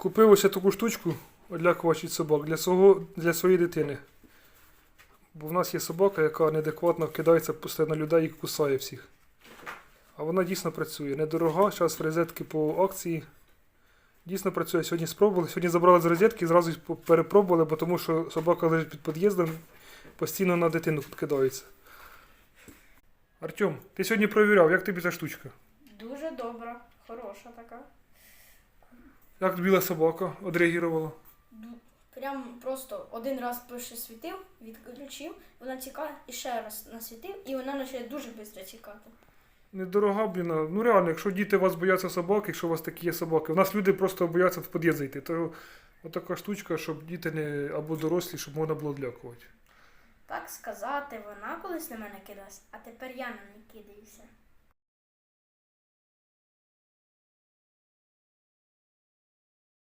Купив ось таку штучку одлякувач від собак для, свого, для своєї дитини. Бо в нас є собака, яка неадекватно кидається постійно на людей і кусає всіх. А вона дійсно працює. Недорога, зараз розетки по акції. Дійсно працює. Сьогодні спробували. Сьогодні забрали з розетки і зразу перепробували, бо тому що собака лежить під під'їздом, постійно на дитину кидається. Артем, ти сьогодні провіряв, як тобі ця штучка? Дуже добра, хороша така. Як біла собака одреагувала? Прям просто один раз пише світив, відключив, вона тікає і ще раз насвітив, і вона почає дуже швидко тікати. Недорога, блін. а, Ну реально, якщо діти вас бояться собак, якщо у вас такі є собаки, у нас люди просто бояться в під'їзд зайти, то отака штучка, щоб діти не або дорослі, щоб можна було длякувати. Так сказати, вона колись на мене кидалась, а тепер я на неї кидаюся.